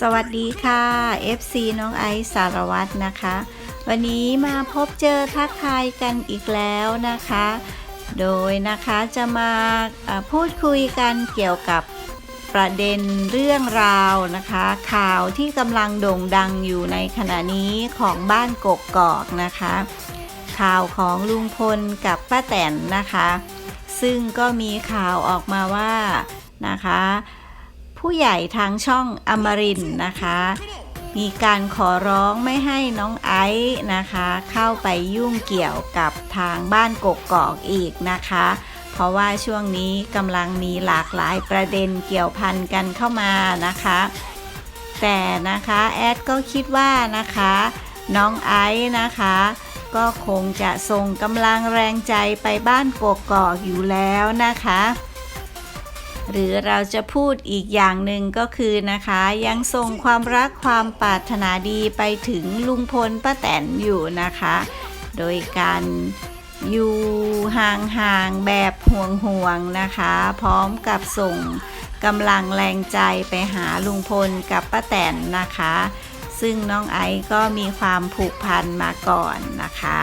สวัสดีค่ะ FC น้องไอซ์สารวัตรนะคะ วันนี้มาพบเจอทักทายกันอีกแล้วนะคะ โดยนะคะจะมาพูดคุยกันเกี่ยวกับประเด็นเรื่องราวนะคะ ข่าวที่กำลังโด่งดังอยู่ในขณะนี้ของบ้านกกกอกนะคะ ข่าวของลุงพลกับป้าแตนนะคะ ซึ่งก็มีข่าวออกมาว่านะคะ ผู้ใหญ่ทางช่องอมรินนะคะ มีการขอร้องไม่ให้น้องไอซ์นะคะ เข้าไปยุ่งเกี่ยวกับทางบ้านกกกอกอีกนะคะ เพราะว่าช่วงนี้กำลังมีหลากหลายประเด็นเกี่ยวพันกันเข้ามานะคะ แต่นะคะแอดก็คิดว่านะคะ น้องไอซ์นะคะก็คงจะส่งกำลังแรงใจไปบ้านกกกอกอยู่แล้วนะคะ หรือเราจะพูดอีกอย่างหนึ่งก็คือนะคะ ยังส่งความรักความปรารถนาดีไปถึงลุงพลป้าแตนอยู่นะคะ โดยการอยู่ห่างๆแบบห่วงๆนะคะ พร้อมกับส่งกำลังแรงใจไปหาลุงพลกับป้าแตนนะคะ ซึ่งน้องไอซ์ก็มีความผูกพันมาก่อนนะคะ